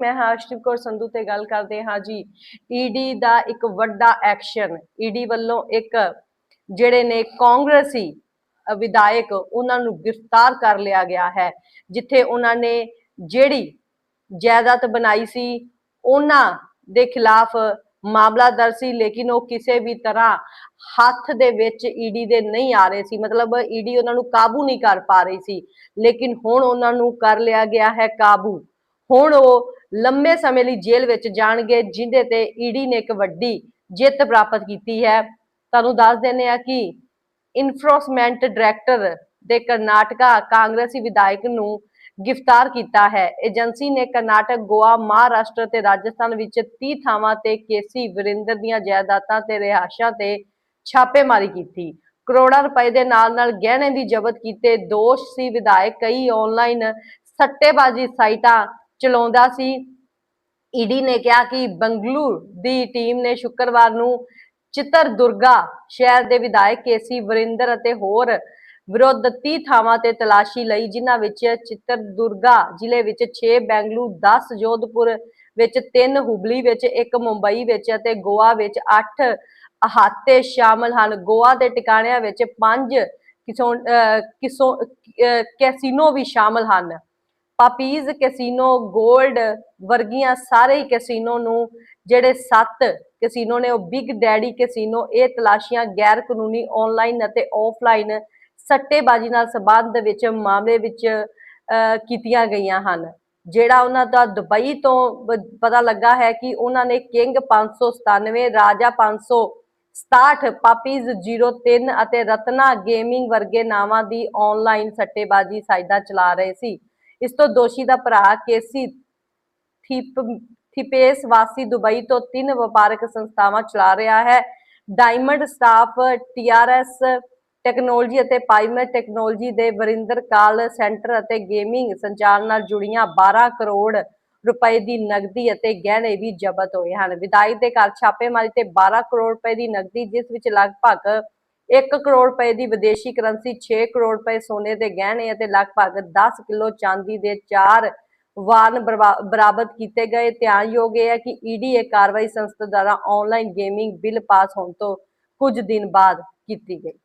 ਮੈਂ ਹਰਸ਼ਦੀਪ ਕੌਰ ਸੰਧੂ ਤੇ ਗੱਲ ਕਰਦੇ ਹਾਂ ਜੀ। ਈਡੀ ਦਾ ਇੱਕ ਵੱਡਾ ਐਕਸ਼ਨ ਈਡੀ ਵੱਲੋਂ ਇੱਕ ਜਿਹੜੇ ਨੇ ਕਾਂਗਰਸੀ ਵਿਧਾਇਕ ਉਹਨਾਂ ਨੂੰ ਗ੍ਰਿਫਤਾਰ ਕਰ ਲਿਆ ਗਿਆ ਹੈ, ਜਿੱਥੇ ਉਹਨਾਂ ਨੇ ਜਿਹੜੀ ਜਾਇਦਾਦ ਬਣਾਈ ਸੀ, ਉਹਨਾਂ ਦੇ ਖਿਲਾਫ ਮਾਮਲਾ ਦਰਜ ਸੀ, ਲੇਕਿਨ ਉਹ ਕਿਸੇ ਵੀ ਤਰ੍ਹਾਂ ਹੱਥ ਦੇ ਵਿੱਚ ਈਡੀ ਦੇ ਨਹੀਂ ਆ ਰਹੇ ਸੀ। ਮਤਲਬ ਈਡੀ ਉਹਨਾਂ ਨੂੰ ਕਾਬੂ ਨਹੀਂ ਕਰ ਪਾ ਰਹੀ ਸੀ, ਲੇਕਿਨ ਹੁਣ ਉਹਨਾਂ ਨੂੰ ਕਰ ਲਿਆ ਗਿਆ ਹੈ ਕਾਬੂ। ਹੁਣ ਉਹ ਲੰਮੇ ਸਮੇਂ ਲਈ ਜੇਲ੍ਹ ਵਿੱਚ ਜਾਣਗੇ, ਜਿੰਦੇ ਤੇ ਈਡੀ ਨੇ ਇੱਕ ਵੱਡੀ ਜਿੱਤ ਪ੍ਰਾਪਤ ਕੀਤੀ ਹੈ। ਤੁਹਾਨੂੰ ਦੱਸ ਦਿੰਦੇ ਆ ਕਿ ਇਨਫੋਰਸਮੈਂਟ ਡਾਇਰੈਕਟਰ ਦੇ ਕਰਨਾਟਕਾ ਕਾਂਗਰਸੀ ਵਿਧਾਇਕ ਨੂੰ ਗ੍ਰਿਫਤਾਰ ਕੀਤਾ ਹੈ। ਏਜੰਸੀ ਨੇ ਕਰਨਾਟਕ, ਗੋਆ, ਮਹਾਰਾਸ਼ਟਰ ਤੇ ਰਾਜਸਥਾਨ ਵਿੱਚ 30 ਥਾਵਾਂ ਤੇ ਕੇਸੀ ਵਰਿੰਦਰ ਦੀਆਂ ਜਾਇਦਾਦਾਂ ਤੇ ਰਿਹਾਇਸ਼ਾਂ ਤੇ ਛਾਪੇਮਾਰੀ ਕੀਤੀ। ਕਰੋੜਾਂ ਰੁਪਏ ਦੇ ਨਾਲ ਨਾਲ ਗਹਿਣੇ ਵੀ ਜ਼ਬਤ ਕੀਤੇ। ਦੋਸ਼ ਸੀ ਵਿਧਾਇਕ। ਕਈ ਆਨਲਾਈਨ ਸੱਟੇਬਾਜ਼ੀ ਸਾਈਟਾਂ ਚਲਾਉਂਦਾ ਸੀ। ਈਡੀ ਨੇ ਕਿਹਾ ਕਿ ਬੰਗਲੂਰ ਦੀ ਟੀਮ ਨੇ ਸ਼ੁੱਕਰਵਾਰ ਨੂੰ ਚਿੱਤਰ ਦੁਰਗਾ ਸ਼ਹਿਰ ਦੇ ਵਿਧਾਇਕ ਕੇਸੀ ਵਰਿੰਦਰ ਅਤੇ ਹੋਰ ਵਿਰੁੱਧ 30 ਥਾਵਾਂ ਤੇ ਤਲਾਸ਼ੀ ਲਈ, ਜਿਨ੍ਹਾਂ ਵਿੱਚ ਚਿੱਤਰ ਦੁਰਗਾ ਜ਼ਿਲ੍ਹੇ ਵਿੱਚ 6 ਬੈਂਗਲੁਰੂ 10 ਜੋਧਪੁਰ ਵਿੱਚ 3 ਹੁਬਲੀ ਵਿੱਚ 1 ਮੁੰਬਈ ਵਿੱਚ ਅਤੇ ਗੋਆ ਵਿੱਚ 8 ਅਹਾਤੇ ਸ਼ਾਮਲ ਹਨ। ਗੋਆ ਦੇ ਟਿਕਾਣਿਆਂ ਵਿੱਚ 5 ਕਿਸੋ ਅਹ ਕਿਸੋ ਕੈਸੀਨੋ ਵੀ ਸ਼ਾਮਲ ਹਨ। ਪਾਪੀਜ਼ ਕੈਸੀਨੋ 골ਡ ਵਰਗੀਆਂ ਸਾਰੇ ਹੀ ਕੈਸੀਨੋ ਨੂੰ, ਜਿਹੜੇ ਸੱਤ ਕੈਸੀਨੋ ਨੇ ਉਹ ਬਿਗ ਡੈਡੀ ਕੈਸੀਨੋ, ਇਹ ਤਲਾਸ਼ੀਆਂ ਗੈਰ ਕਾਨੂੰਨੀ ਆਨਲਾਈਨ ਅਤੇ ਆਫਲਾਈਨ ਸੱਟੇਬਾਜ਼ੀ ਨਾਲ ਸੰਬੰਧ ਵਿੱਚ ਮਾਮਲੇ ਵਿੱਚ ਕੀਤੀਆਂ ਗਈਆਂ ਹਨ, ਜਿਹੜਾ ਉਹਨਾਂ ਦਾ ਦੁਬਈ ਤੋਂ ਪਤਾ ਲੱਗਾ ਹੈ ਕਿ ਉਹਨਾਂ ਨੇ ਕਿੰਗ 597 ਰਾਜਾ 567 ਪਾਪੀਜ਼ 03 ਅਤੇ ਰਤਨਾ ਗੇਮਿੰਗ ਵਰਗੇ ਨਾਵਾਂ ਦੀ ਆਨਲਾਈਨ ਸੱਟੇਬਾਜ਼ੀ ਸਾਈਟਾਂ ਚਲਾ ਰਹੇ ਸੀ। ਇਸ ਤੋਂ ਦੋਸ਼ੀ ਦਾ ਭਰਾ ਕੇਸੀ ਥਿਪ, ਥਿਪੇਸ ਵਾਸੀ ਦੁਬਈ ਤੋਂ ਤਿੰਨ ਵਪਾਰਕ ਸੰਸਥਾਵਾਂ ਚਲਾ ਰਿਹਾ ਹੈ। ਡਾਇਮੰਡ ਸਟਾਫ ਟੀਆਰਐਸ ਟੈਕਨੋਲੋਜੀ ਅਤੇ ਪਾਈਮਰ ਟੈਕਨੋਲੋਜੀ ਦੇ ਵਰਿੰਦਰ ਕਾਲ ਸੈਂਟਰ ਅਤੇ ਗੇਮਿੰਗ ਸੰਚਾਲਨ ਨਾਲ ਜੁੜੀਆਂ 12 ਕਰੋੜ ਰੁਪਏ ਦੀ ਨਗਦੀ ਅਤੇ ਗਹਿਣੇ ਵੀ ਜ਼ਬਤ ਹੋਏ ਹਨ। ਵਿਧਾਇਕ ਦੇ ਘਰ ਛਾਪੇਮਾਰੀ ਤੇ 12 ਕਰੋੜ ਰੁਪਏ ਦੀ ਨਗਦੀ, ਜਿਸ ਵਿੱਚ ਲਗਭਗ 1 ਕਰੋੜ ਰੁਪਏ ਦੀ ਵਿਦੇਸ਼ੀ ਕਰੰਸੀ 6 ਕਰੋੜ ਰੁਪਏ ਸੋਨੇ ਦੇ ਗਹਿਣੇ ਅਤੇ ਲਗਭਗ 10 ਕਿਲੋ ਚਾਂਦੀ ਦੇ ਚਾਰ ਵਾਰਨ ਬਰਬਾ- ਬਰਾਮਦ ਕੀਤੇ ਗਏ। ਧਿਆਨਯੋਗ ਇਹ ਹੈ ਕਿ ਈਡੀ ਇਹ ਕਾਰਵਾਈ ਸੰਸਥਾ ਦੁਆਰਾ ਆਨਲਾਈਨ ਗੇਮਿੰਗ ਬਿੱਲ ਪਾਸ ਹੋਣ ਤੋਂ ਕੁਝ ਦਿਨ ਬਾਅਦ ਕੀਤੀ ਗਈ।